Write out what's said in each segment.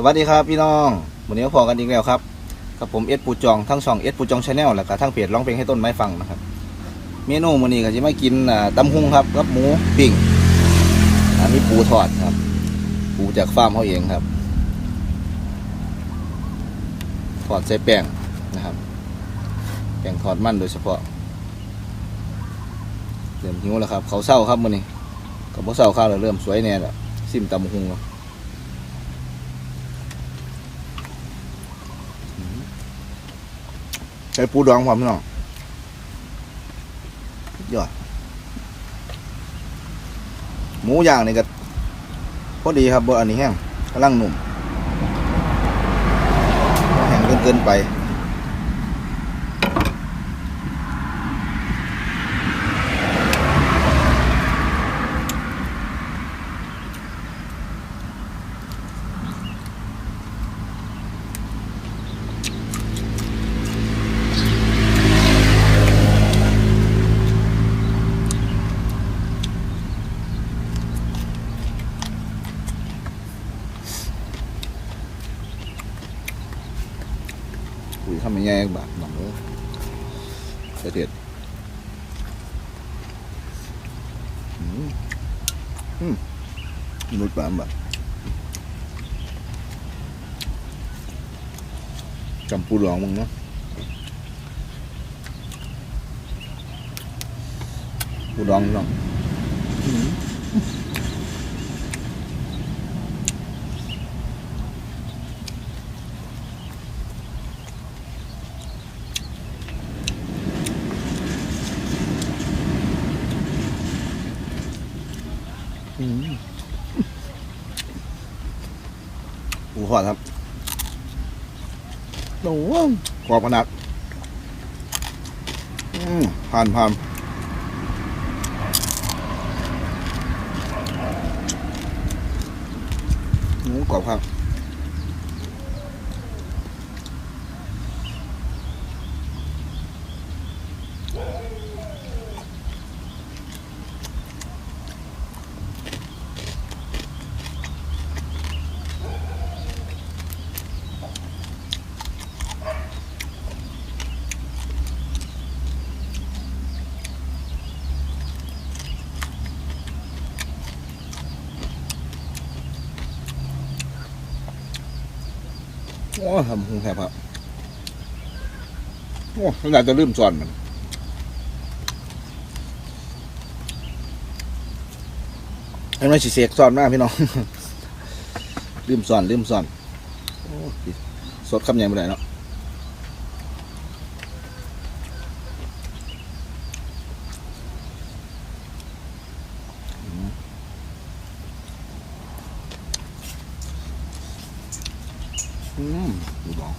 สวัสดีครับพี่น้องวันนี้ก็พอกันอีกแล้วครับกับผมเอสปูจองทั้งช่องเอสปูจองชาแนลแล้วก็ทั้งเพจร้องเพลงให้ต้นไม้ฟังนะครับเมนูมื้อนี้ก็จะมากินอ่าตำหุงครับกับหมูปิ้งอันนี้ปูทอดครับ ปูจากฟาร์มเขาเองครับทอดใส่แป้งนะครับแป้งทอดมันโดยเฉพาะเริ่มหิวแล้วครับเขาเศร้าครับมื้อนี้กับพวกเศร้าข้าวแล้วเริ่มสวยแน่แล้วซิมตำหุงแล้ว ใช้ปูดองความน้องยอดหมูย่างนี่ก็พอดีครับบอันนี้แห้งกำลังหนุ่มแห้งเกินเกินไปำยังไงบาทหนังเลยด็ดอืมนุดปามบะจำปูหลองมึงเนาะปูดองเนาะอืมอืม ปูทอดครับโอ้โหกรอบขนาดอืมผ่านผ่านหมูกรอบครับ โอ้ทำคงแทบครับโอ้น่าจะลืมสอนมันเห็นไหมสิเสกสอนมากพี่น้อง ลืมสอนลืมสอน โอ้สดคำยังไม่ได้เนาะอืม อืมดูดอง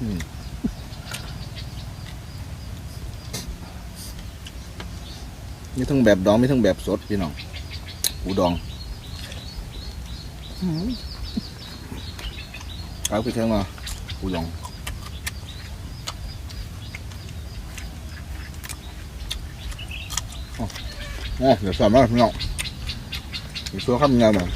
อืมมีทั้งแบบดองมีทั้งแบบสดพี่น้องอูดองอืมเอาไปเท่งมาอูดอง อ้เดี๋ยวสอนมากพี่น้องอีกตัวข้ามงาหนแบบ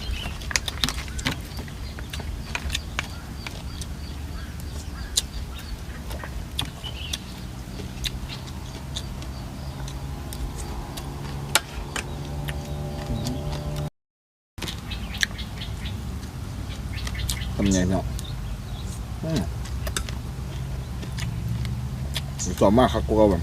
ทำไงเนาะอืมอีกตัวมากครับกูเอาแบบ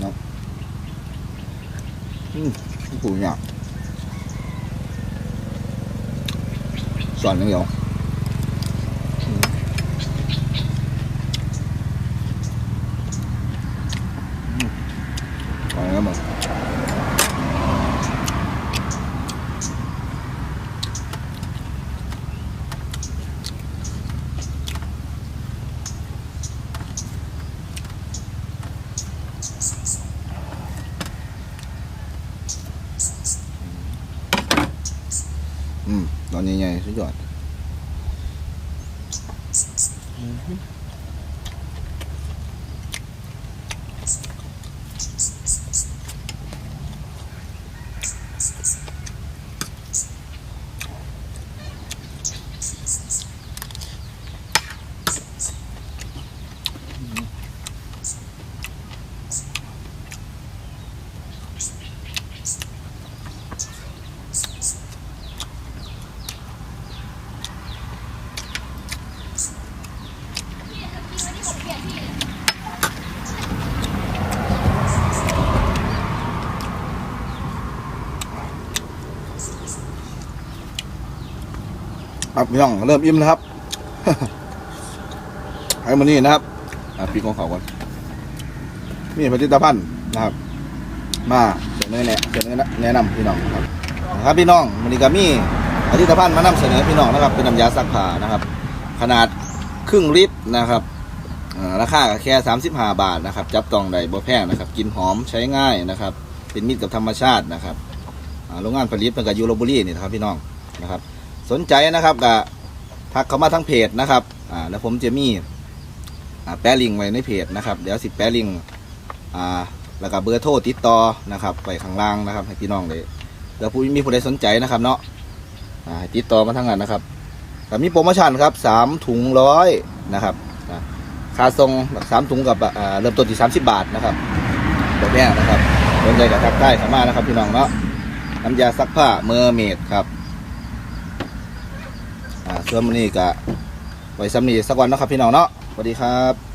เนาะ อื มปูเนี่ยสอนนึงเดียวอืมอืมเอาแล้วมั้ง นอนนี้ไงสุดยอด ครับพี่น้องเริ่มอิ่มนะครับไอ้มันนี่นะครับอะปีกของเขาก่อนมีผลิตภัณฑ์นะครับ มาเสนอแนะเสนอแนะนำพี่น้องครับครับพี่น้องมันนี้ก็มีผลิตภัณฑ์มานำเสนอพี่น้องนะครับ เป็นน้ำยาซักผ้านะครับ ขนาดครึ่งลิตรนะครับอ่าราคาแค่35 บาทนะครับ จับต้องได้บ่แพงนะครับ กินหอมใช้ง่ายนะครับ เป็นมิตรกับธรรมชาตินะครับโรงงานผลิตเป็นกับยูโรบุรีนี่นะครับพี่น้องนะครับ สนใจนะครับก็ทักเข้ามาทั้งเพจนะครับอ่าแล้วผมจะมีอ่าแปะลิงก์ไว้ในเพจนะครับ เดี๋ยวสิแปะลิงก์อ่าแล้วก็เบอร์โทรติดต่อนะครับไปข้างล่างนะครับ ให้พี่น้องได้แล้วผู้มีผู้ใดสนใจนะครับเนาะอ่าให้ติดต่อมาทั้งนั้นนะครับแต่มีโปรโมชั่นครับสามถุงร้อยนะครับอ่าค่าส่งสามถุงกับอ่าเริ่มต้นที่สามสิบบาทนะครับแบบนี้นะครับสนใจกับทักได้เข้ามานะครับพี่น้องเนาะน้ำยาซักผ้าเมอร์เมดครับ ส่วนมื้อนี้ก็ไว้ซ้ำนี้สักวันเนาะครับพี่น้องเนาะสวัสดีครับ